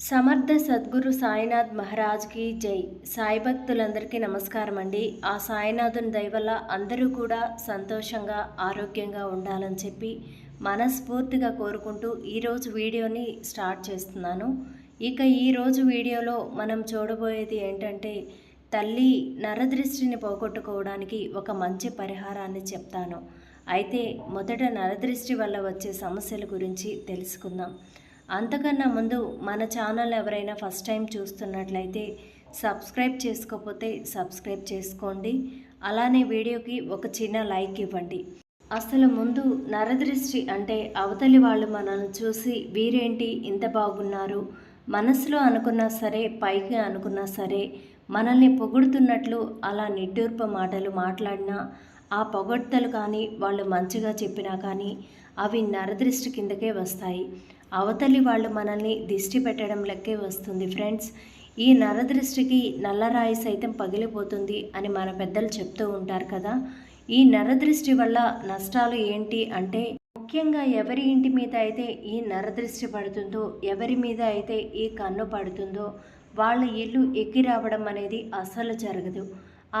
సమర్థ సద్గురు సాయినాథ్ మహారాజ్కి జై. సాయి భక్తులందరికీ నమస్కారం అండి. ఆ సాయినాథుని దయవల్ల అందరూ కూడా సంతోషంగా ఆరోగ్యంగా ఉండాలని చెప్పి మనస్ఫూర్తిగా కోరుకుంటూ ఈరోజు వీడియోని స్టార్ట్ చేస్తున్నాను. ఇక ఈరోజు వీడియోలో మనం చూడబోయేది ఏంటంటే తల్లి నరదృష్టిని పోగొట్టుకోవడానికి ఒక మంచి పరిహారాన్ని చెప్తాను. అయితే మొదట నరదృష్టి వల్ల వచ్చే సమస్యల గురించి తెలుసుకుందాం. అంతకన్నా ముందు మన ఛానల్ ఎవరైనా ఫస్ట్ టైం చూస్తున్నట్లయితే సబ్స్క్రైబ్ చేసుకోకపోతే సబ్స్క్రైబ్ చేసుకోండి. అలానే వీడియోకి ఒక చిన్న లైక్ ఇవ్వండి. అసలు ముందు నరదృష్టి అంటే అవతలి వాళ్ళు మనల్ని చూసి వీరేంటి ఇంత బాగున్నారు? మనసులో అనుకున్నా సరే పైకి అనుకున్నా సరే మనల్ని పొగుడుతున్నట్లు అలా నిట్టూర్ప మాటలు మాట్లాడినా ఆ పొగడ్తలు కానీ వాళ్ళు మంచిగా చెప్పినా కానీ అవి నరదృష్టి కిందకే వస్తాయి. అవతలి వాళ్ళు మనల్ని దిష్టి పెట్టడం లెక్కే వస్తుంది ఫ్రెండ్స్. ఈ నరదృష్టికి నల్లరాయి సైతం పగిలిపోతుంది అని మన పెద్దలు చెప్తూ ఉంటారు కదా. ఈ నరదృష్టి వల్ల నష్టాలు ఏంటి అంటే ముఖ్యంగా ఎవరి ఇంటి మీద అయితే ఈ నరదృష్టి పడుతుందో ఎవరి మీద అయితే ఈ కన్ను పడుతుందో వాళ్ళ ఇల్లు ఎక్కి రావడం అనేది అస్సలు జరగదు.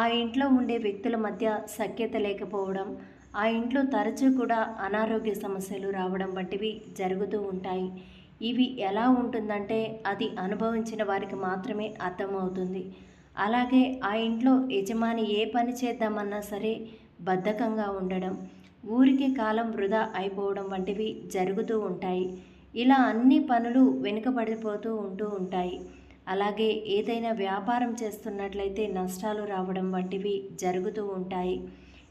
ఆ ఇంట్లో ఉండే వ్యక్తుల మధ్య సఖ్యత లేకపోవడం ఆ ఇంట్లో తరచూ కూడా అనారోగ్య సమస్యలు రావడం వంటివి జరుగుతూ ఉంటాయి. ఇవి ఎలా ఉంటుందంటే అది అనుభవించిన వారికి మాత్రమే అర్థమవుతుంది. అలాగే ఆ ఇంట్లో యజమాని ఏ పని చేద్దామన్నా సరే బద్ధకంగా ఉండడం ఊరికి కాలం వృధా అయిపోవడం వంటివి జరుగుతూ ఉంటాయి. ఇలా అన్ని పనులు వెనుకబడిపోతూ ఉంటూ ఉంటాయి. అలాగే ఏదైనా వ్యాపారం చేస్తున్నట్లయితే నష్టాలు రావడం వంటివి జరుగుతూ ఉంటాయి.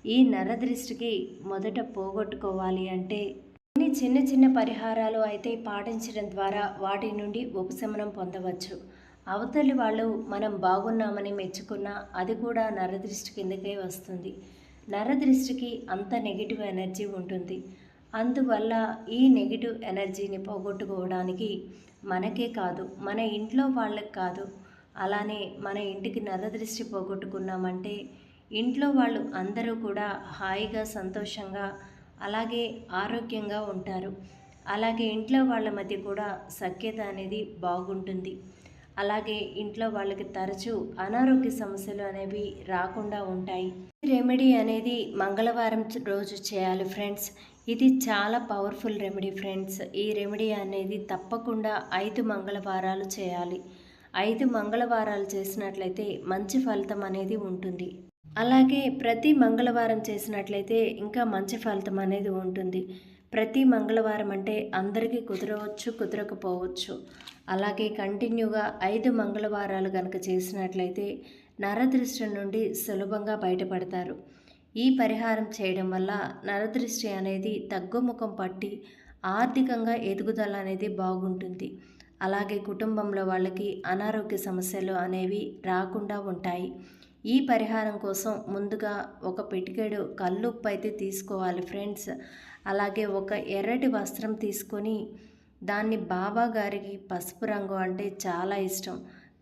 ఈ నరదృష్టికి మొదట పోగొట్టుకోవాలి అంటే కొన్ని చిన్న చిన్న పరిహారాలు అయితే పాటించడం ద్వారా వాటి నుండి ఉపశమనం పొందవచ్చు. అవతలి వాళ్ళు మనం బాగున్నామని మెచ్చుకున్నా అది కూడా నరదృష్టి కిందకే వస్తుంది. నరదృష్టికి అంత నెగిటివ్ ఎనర్జీ ఉంటుంది. అందువల్ల ఈ నెగిటివ్ ఎనర్జీని పోగొట్టుకోవడానికి మనకే కాదు మన ఇంట్లో వాళ్ళకి కాదు. అలానే మన ఇంటికి నరదృష్టి పోగొట్టుకున్నామంటే ఇంట్లో వాళ్ళు అందరూ కూడా హాయిగా సంతోషంగా అలాగే ఆరోగ్యంగా ఉంటారు. అలాగే ఇంట్లో వాళ్ళ మధ్య కూడా సఖ్యత అనేది బాగుంటుంది. అలాగే ఇంట్లో వాళ్ళకి తరచూ అనారోగ్య సమస్యలు అనేవి రాకుండా ఉంటాయి. రెమెడీ అనేది మంగళవారం రోజు చేయాలి ఫ్రెండ్స్. ఇది చాలా పవర్ఫుల్ రెమెడీ ఫ్రెండ్స్. ఈ రెమెడీ అనేది తప్పకుండా ఐదు మంగళవారాలు చేయాలి. ఐదు మంగళవారాలు చేసినట్లయితే మంచి ఫలితం అనేది ఉంటుంది. అలాగే ప్రతి మంగళవారం చేసినట్లయితే ఇంకా మంచి ఫలితం అనేది ఉంటుంది. ప్రతి మంగళవారం అంటే అందరికీ కుదరవచ్చు కుదరకపోవచ్చు. అలాగే కంటిన్యూగా ఐదు మంగళవారాలు కనుక చేసినట్లయితే నరదృష్టి నుండి సులభంగా బయటపడతారు. ఈ పరిహారం చేయడం వల్ల నరదృష్టి అనేది తగ్గుముఖం పట్టి ఆర్థికంగా ఎదుగుదల అనేది బాగుంటుంది. అలాగే కుటుంబంలో వాళ్ళకి అనారోగ్య సమస్యలు అనేవి రాకుండా ఉంటాయి. ఈ పరిహారం కోసం ముందుగా ఒక పిటికెడు కల్లుప్పు అయితే తీసుకోవాలి ఫ్రెండ్స్. అలాగే ఒక ఎర్రటి వస్త్రం తీసుకొని దాన్ని బాబా గారికి పసుపు రంగు అంటే చాలా ఇష్టం.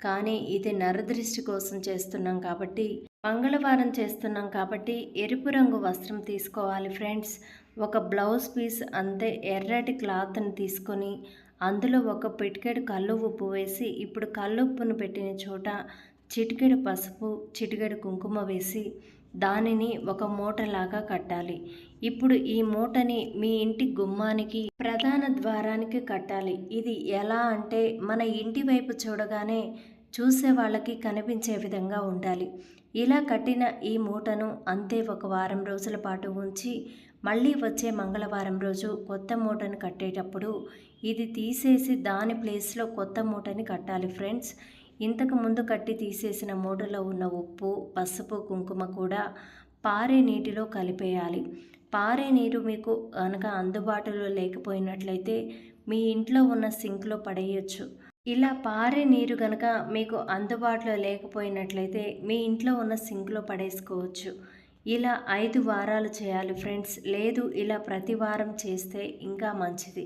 కానీ ఇది నరదృష్టి కోసం చేస్తున్నాం కాబట్టి మంగళవారం చేస్తున్నాం కాబట్టి ఎరుపు రంగు వస్త్రం తీసుకోవాలి ఫ్రెండ్స్. ఒక బ్లౌజ్ పీస్ అంతే ఎర్రటి క్లాత్ని తీసుకొని అందులో ఒక పిటికెడు కళ్ళు ఉప్పు వేసి ఇప్పుడు కల్లుప్పును పెట్టిన చోట చిటికెడు పసుపు చిటికెడు కుంకుమ వేసి దానిని ఒక మూటలాగా కట్టాలి. ఇప్పుడు ఈ మూటని మీ ఇంటి గుమ్మానికి ప్రధాన ద్వారానికి కట్టాలి. ఇది ఎలా అంటే మన ఇంటి వైపు చూడగానే చూసే వాళ్ళకి కనిపించే విధంగా ఉండాలి. ఇలా కట్టిన ఈ మూటను అంతే ఒక వారం రోజుల పాటు ఉంచి మళ్ళీ వచ్చే మంగళవారం రోజు కొత్త మూటను కట్టేటప్పుడు ఇది తీసేసి దాని ప్లేస్లో కొత్త మూటని కట్టాలి ఫ్రెండ్స్. ఇంతకు ముందు కట్టి తీసేసిన మూటలో ఉన్న ఉప్పు పసుపు కుంకుమ కూడా పారే నీటిలో కలిపేయాలి. పారే నీరు మీకు కనుక అందుబాటులో లేకపోయినట్లయితే మీ ఇంట్లో ఉన్న సింక్లో పడేయచ్చు. ఇలా పారే నీరు కనుక మీకు అందుబాటులో లేకపోయినట్లయితే మీ ఇంట్లో ఉన్న సింక్లో పడేసుకోవచ్చు. ఇలా ఐదు వారాలు చేయాలి ఫ్రెండ్స్. లేదు ఇలా ప్రతి వారం చేస్తే ఇంకా మంచిది.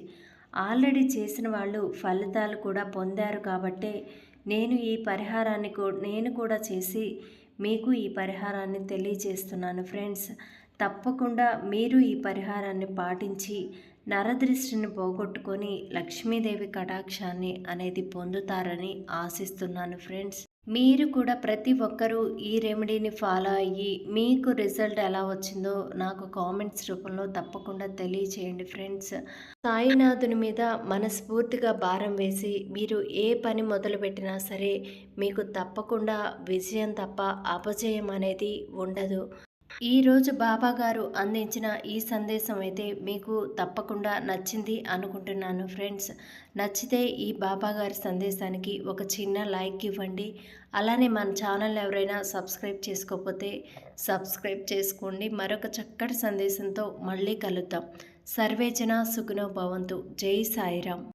ఆల్రెడీ చేసిన వాళ్ళు ఫలితాలు కూడా పొందారు కాబట్టే నేను ఈ పరిహారాన్ని నేను కూడా చేసి మీకు ఈ పరిహారాన్ని తెలియజేస్తున్నాను ఫ్రెండ్స్. తప్పకుండా మీరు ఈ పరిహారాన్ని పాటించి నరదృష్టిని పోగొట్టుకొని లక్ష్మీదేవి కటాక్షాన్ని అనేది పొందుతారని ఆశిస్తున్నాను ఫ్రెండ్స్. మీరు కూడా ప్రతి ఒక్కరూ ఈ రెమెడీని ఫాలో అయ్యి మీకు రిజల్ట్ ఎలా వచ్చిందో నాకు కామెంట్స్ రూపంలో తప్పకుండా తెలియచేయండి ఫ్రెండ్స్. సాయినాథుని మీద మనస్ఫూర్తిగా భారం వేసి మీరు ఏ పని మొదలుపెట్టినా సరే మీకు తప్పకుండా విజయం తప్ప అపజయం అనేది ఉండదు. ఈరోజు బాబా గారు అందించిన ఈ సందేశం అయితే మీకు తప్పకుండా నచ్చింది అనుకుంటున్నాను ఫ్రెండ్స్. నచ్చితే ఈ బాబా గారి సందేశానికి ఒక చిన్న లైక్ ఇవ్వండి. అలానే మన ఛానల్ ఎవరైనా సబ్స్క్రైబ్ చేసుకోకపోతే సబ్స్క్రైబ్ చేసుకోండి. మరొక చక్కటి సందేశంతో మళ్ళీ కలుద్దాం. సర్వేచన సుగుణో భవంతు. జై సాయిరామ్.